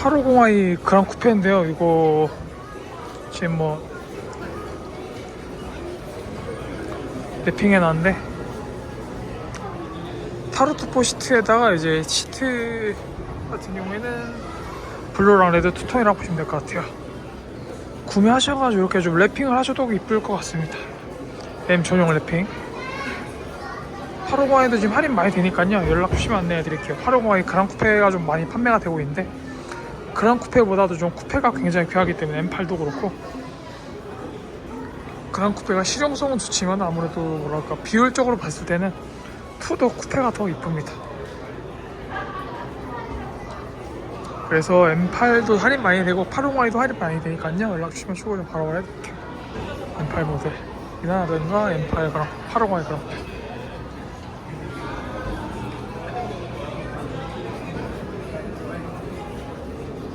850i 그랑 쿠페인데요. 이거 지금 뭐 랩핑해놨는데 타르투포 시트에다가 이제 시트 같은 경우에는 블루랑 레드 투톤이라고 보시면 될 것 같아요. 구매하셔가지고 이렇게 좀 랩핑을 하셔도 이쁠 것 같습니다. M 전용 랩핑. 850i도 지금 할인 많이 되니까요. 연락 주시면 안내해 드릴게요. 850i 그랑 쿠페가 좀 많이 판매가 되고 있는데 그랑 쿠페보다도 좀 쿠페가 굉장히 귀하기 때문에 M8도 그렇고 그랑 쿠페가 실용성은 좋지만 아무래도 뭐랄까 비율적으로 봤을 때는 2도 쿠페가 더 이쁩니다. 그래서 M8도 할인 많이 되고 850i도 할인 많이 되니까요. 연락 주시면 추가 좀 바로 해드릴게요. M8 모델 이나라든가 M8 그랑 850i 그랑